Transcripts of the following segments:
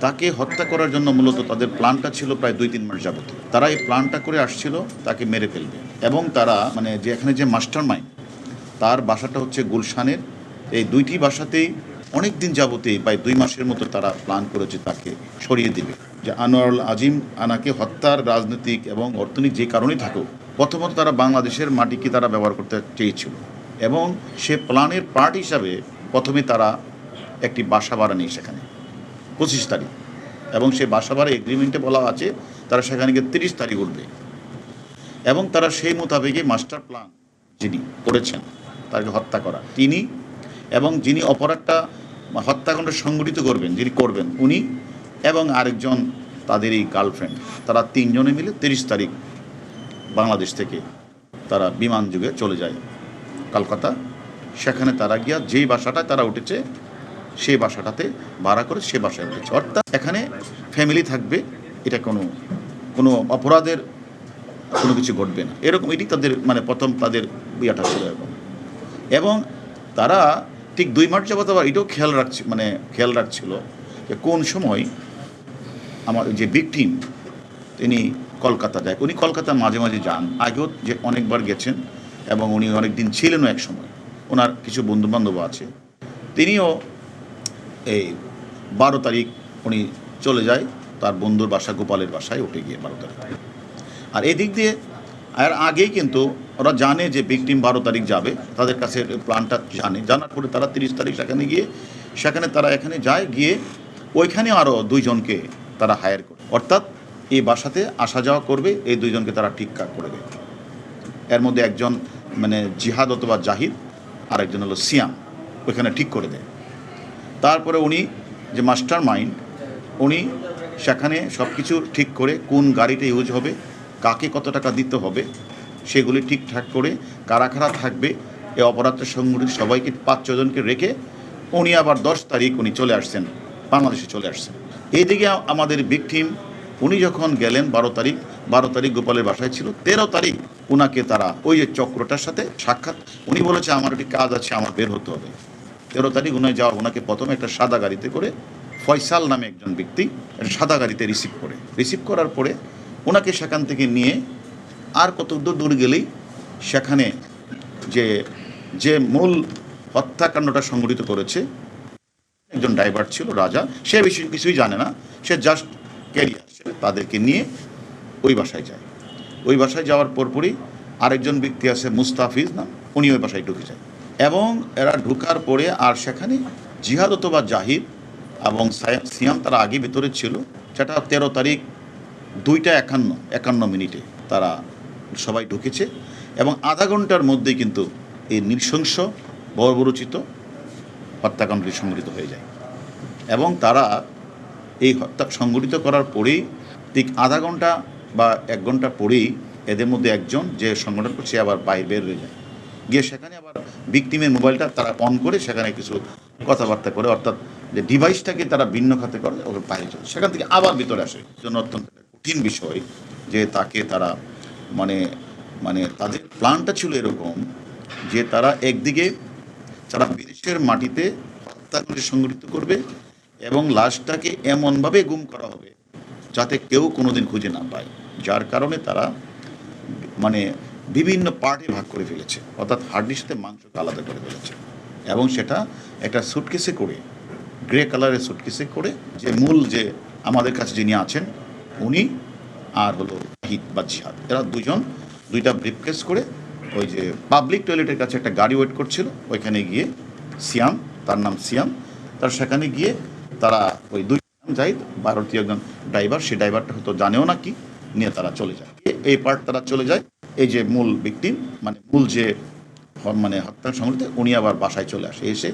তাকে হত্যা করার জন্য মূলত তাদের প্ল্যানটা ছিল প্রায় দুই, তিন মাস যাবত। তারা এই প্ল্যানটা করে আসছিল, তাকে মেরে ফেলবে। এবং তারা মানে যে এখানে যে মাস্টার তার বাসাটা হচ্ছে গুলশানের। এই দুইটি বাসাতেই অনেক দিন যাবতেই প্রায় দুই মাসের মতো তারা প্ল্যান করেছে তাকে সরিয়ে দেবে। যে আনোয়ারুল আজিম আনাকে হত্যার রাজনৈতিক এবং অর্থনৈতিক যে কারণেই থাকুক, প্রথমত তারা বাংলাদেশের মাটিকে তারা ব্যবহার করতে চেয়েছিল। এবং সে প্ল্যানের পার্ট হিসাবে প্রথমে তারা একটি বাসা ভাড়া নেই সেখানে। পঁচিশ তারিখ। এবং সেই বাসা ভাড়া এগ্রিমেন্টে বলা আছে, তারা সেখানে গিয়ে তিরিশ তারিখ উঠবে। এবং তারা সেই মোতাবেকই মাস্টার প্ল্যান যিনি করেছেন, তাকে হত্যা করা। তিনি এবং যিনি অপরাধটা হত্যাকাণ্ড সংগঠিত করবেন, যিনি করবেন উনি এবং আরেকজন তাদের এই গার্লফ্রেন্ড তারা তিনজনে মিলে তিরিশ তারিখ বাংলাদেশ থেকে তারা বিমান যুগে চলে যায় কলকাতা। সেখানে তারা গিয়া যেই বাসাটায় তারা উঠেছে সেই বাসাটাতে ভাড়া করে সে বাসায় উঠেছে অর্থাৎ এখানে ফ্যামিলি থাকবে, এটা কোনো কোনো অপরাধের কোনো কিছু ঘটবে না। এরকম এটি তাদের মানে প্রথম তাদের বিয়াটা ছিল এরকম। এবং তারা ঠিক দুই মাস যাবত আবার এটাও খেয়াল রাখছে মানে খেয়াল রাখছিল যে কোন সময় আমার যে ভিকটিম তিনি কলকাতা যায়। উনি কলকাতা মাঝে মাঝে যান। আগেও যে অনেকবার গেছেন এবং উনি অনেক দিন ছিলেনও এক সময় ওনার কিছু বন্ধুবান্ধব আছে। তিনিও এই বারো তারিখ উনি চলে যায়, তার বন্ধুর বাসা, গোপালের বাসায় উঠে গিয়ে বারো তারিখ আর এদিক দিয়ে, আর আগেই কিন্তু ওরা জানে যে ভিকটিম বারো তারিখ যাবে, তাদের কাছে প্ল্যানটা জানে। জানার পরে তারা তিরিশ তারিখ সেখানে গিয়ে, সেখানে তারা এখানে যায়, গিয়ে ওইখানে আরও দুইজনকে তারা হায়ার করে। অর্থাৎ এই বাসাতে আসা যাওয়া করবে, এই দুইজনকে তারা ঠিক করে দেয় এর মধ্যে একজন মানে জিহাদ অথবা জাহিদ আর একজন হলো সিয়াম, ওইখানে ঠিক করে দেয়। তারপরে উনি যে মাস্টার মাইন্ড, উনি সেখানে সব কিছু ঠিক করে কোন গাড়িটা ইউজ হবে, কাকে কত টাকা দিতে হবে, সেগুলি ঠিকঠাক করে কারা কারা থাকবে, এ অপরাধের সংগঠিত সবাইকে পাঁচ ছজনকে রেখে উনি আবার দশ তারিখ উনি চলে আসছেন, বাংলাদেশে চলে আসছেন। এইদিকে আমাদের ভিকটিম উনি যখন গেলেন বারো তারিখ বারো তারিখ গোপালের বাসায় ছিল, তেরো তারিখ উনাকে তারা ওই যে চক্রটার সাথে সাক্ষাৎ, উনি বলেছে, আমার একটি কাজ আছে, আমার বের হতে হবে। তেরো তারিখ উনি যাওয়া ওনাকে প্রথমে একটা সাদা গাড়িতে করে ফয়সাল নামে একজন ব্যক্তি সাদা গাড়িতে রিসিভ করে। রিসিভ করার পরে ওনাকে সেখান থেকে নিয়ে আর কত দূর দূর গেলেই সেখানে যে যে মূল হত্যাকাণ্ডটা সংঘটিত করেছে, একজন ড্রাইভার ছিল, রাজা, সে বিষয়ে কিছুই জানে না, সে জাস্ট ক্যারিয়ার তাদেরকে নিয়ে ওই বাসায় যায়। ওই বাসায় যাওয়ার পরপরই আরেকজন ব্যক্তি আছে মুস্তাফিজ নাম, উনি ওই বাসায় ঢুকে যায়। এবং এরা ঢুকার পরে আর সেখানে জিহাদ অথবা জাহিদ এবং সায়া- সিয়াম তারা আগে ভিতরে ছিল। সেটা তেরো তারিখ দুইটা একান্ন একান্ন মিনিটে তারা সবাই ঢুকেছে এবং আধা ঘণ্টার মধ্যেই কিন্তু এই নৃশংস, বর্বরচিত হত্যাকাণ্ডটি সংঘটিত হয়ে যায়। এবং তারা এই হত্যা সংঘটিত করার পরেই ঠিক আধা ঘণ্টা বা এক ঘণ্টা পরেই এদের মধ্যে একজন যে সংগঠন করছে আবার বাইরে বের হয়ে যায়। গিয়ে সেখানে আবার ভিকটিমের মোবাইলটা তারা অন করে সেখানে কিছু কথাবার্তা করে, অর্থাৎ যে ডিভাইসটাকে তারা ভিন্ন খাতে করে ওকে বাইরে চলে। সেখান থেকে আবার ভিতরে আসে। জন্য অত্যন্ত কঠিন বিষয় যে তাকে তারা মানে মানে তাদের প্ল্যানটা ছিল এরকম যে তারা একদিকে তারা বিদেশের মাটিতে হত্যাকাণ্ড সংগঠিত করবে এবং লাশটাকে এমনভাবে গুম করা হবে যাতে কেউ কোনোদিন খুঁজে না পায়। যার কারণে তারা মানে বিভিন্ন পার্টে ভাগ করে ফেলেছে। অর্থাৎ হাড্ডির সাথে মাংসকে আলাদা করে ফেলেছে। এবং সেটা একটা সুটকেসে করে গ্রে কালারের সুটকেসে করে, যে মূল যে আমাদের কাছে যিনি আছেন, উনি আর হলো হিত বা জিহাদ। এরা দুজন, দুইটা ব্রিফকেস করে ওই যে পাবলিক টয়লেটের কাছে একটা গাড়ি ওয়েট করছিল। ওইখানে গিয়ে সিয়াম, তার নাম সিয়াম, তার সেখানে গিয়ে তারা ওই দুই যাই ভারতীয় একজন ড্রাইভার সেই ড্রাইভারটা হয়তো জানেও না কি, নিয়ে তারা চলে যায়। এই পার্ট তারা চলে যায়। এই যে মূল ব্যক্তি মানে মূল যে মানে হত্যা সংগঠিত উনি আবার বাসায় চলে আসে। এসে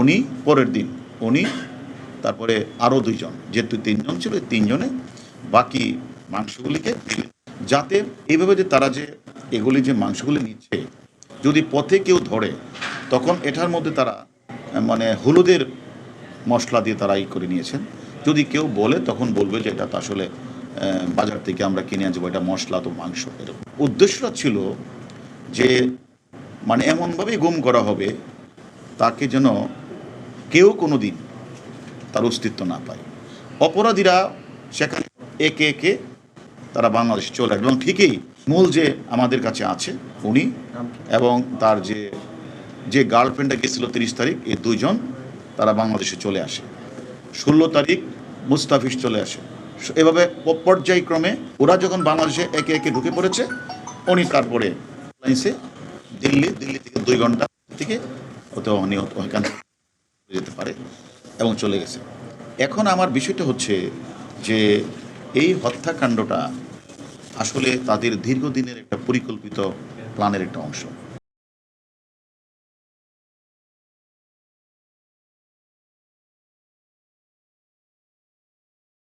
উনি পরের দিন, উনি তারপরে আরও দুইজন, যেহেতু তিনজন ছিল তিনজনে বাকি মাংসগুলিকে যাতে এইভাবে যে তারা যে এগুলি যে মাংসগুলি নিচ্ছে, যদি পথে কেউ ধরে, তখন এটার মধ্যে তারা মানে হলুদের মশলা দিয়ে তারা ই করে নিয়েছেন। যদি কেউ বলে, তখন বলবে যে এটা আসলে বাজার থেকে আমরা কিনে আনছি এটা মশলা তো মাংস, এরকম। উদ্দেশ্যটা ছিল যে মানে এমনভাবেই গুম করা হবে, তাকে যেন কেউ কোনো দিন তার অস্তিত্ব না পায়। অপরাধীরা সেখানে একে একে তারা বাংলাদেশে চলে আসবে। এবং ঠিকই মূল যে আমাদের কাছে আছে, উনি এবং তার যে যে গার্লফ্রেন্ডটা গেছিল তিরিশ তারিখ, এই দুইজন তারা বাংলাদেশে চলে আসে। ষোলো তারিখ মুস্তাফিজ চলে আসে। এভাবে পর্যায়ক্রমে ওরা যখন বাংলাদেশে একে একে ঢুকে পড়েছে, উনি তারপরে দিল্লি দিল্লি থেকে দুই ঘণ্টা থেকে উনি ওখান থেকে যেতে পারে এবং চলে গেছে। এখন আমার বিষয়টা হচ্ছে যে এই হত্যাকাণ্ডটা আসলে তাদের দীর্ঘদিনের একটা পরিকল্পিত প্ল্যানের একটা অংশ।